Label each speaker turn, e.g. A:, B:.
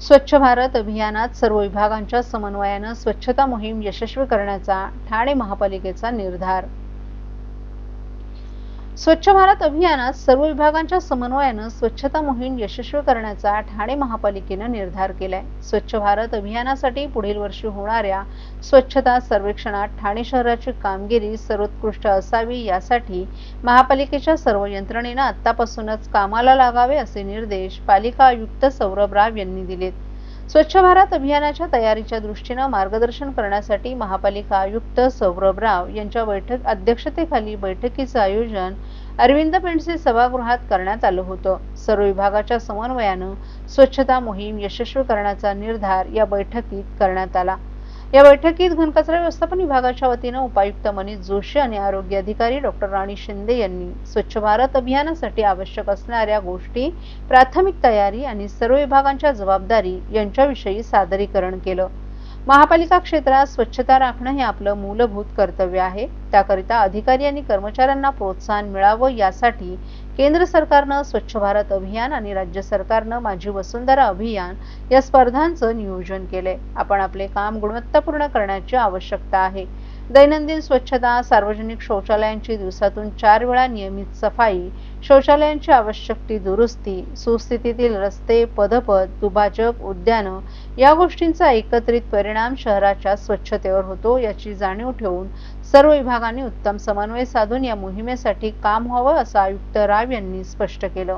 A: स्वच्छ भारत अभियानात सर्व विभागांच्या समन्वयानं स्वच्छता मोहीम यशस्वी करण्याचा ठाणे महापालिकेचा निर्धार. स्वच्छ भारत अभियानात सर्व विभागांच्या समन्वयानं स्वच्छता मोहीम यशस्वी करण्याचा ठाणे महापालिकेनं निर्धार केलाय. स्वच्छ भारत अभियानासाठी पुढील वर्षी होणाऱ्या स्वच्छता सर्वेक्षणात ठाणे शहराची कामगिरी सर्वोत्कृष्ट असावी यासाठी महापालिकेच्या सर्व यंत्रणेनं आतापासूनच कामाला लागावे असे निर्देश पालिका आयुक्त सौरभ राव यांनी दिलेत. स्वच्छ भारत अभियानाच्या तयारीच्या दृष्टीनं मार्गदर्शन करण्यासाठी महापालिका आयुक्त सौरभ राव यांच्या बैठक अध्यक्षतेखाली बैठकीचं आयोजन अरविंद पेंडसे सभागृहात करण्यात आलं होतं. सर्व विभागाच्या समन्वयानं स्वच्छता मोहीम यशस्वी करण्याचा निर्धार या बैठकीत करण्यात आला. या बैठकीत घनकचरा व्यवस्थापन विभागाच्या वतीनं उपायुक्त मनीष जोशी आणि आरोग्य अधिकारी डॉक्टर राणी शिंदे यांनी स्वच्छ भारत अभियानासाठी आवश्यक असणाऱ्या गोष्टी प्राथमिक तयारी आणि सर्व विभागांच्या जबाबदारी यांच्याविषयी सादरीकरण केलं. महापालिका क्षेत्रात स्वच्छता राखणं हे आपलं मूलभूत कर्तव्य आहे. त्याकरिता अधिकारी आणि कर्मचाऱ्यांना प्रोत्साहन मिळावं यासाठी केंद्र सरकारनं स्वच्छ भारत अभियान आणि राज्य सरकारनं माझी वसुंधरा अभियान या स्पर्धांचं नियोजन केलंय. आपण आपले काम गुणवत्तापूर्ण करण्याची आवश्यकता आहे. दैनंदिन स्वच्छता सार्वजनिक शौचालयांची दिवसातून चार वेळा नियमित सफाई शौचालयांची आवश्यक ती दुरुस्ती सुस्थितीतील रस्ते पदपद दुभाजक उद्यानं या गोष्टींचा एकत्रित परिणाम शहराच्या स्वच्छतेवर होतो याची जाणीव ठेवून सर्व विभागांनी उत्तम समन्वय साधून या मोहिमेसाठी काम व्हावं असं आयुक्त राव यांनी स्पष्ट केलं.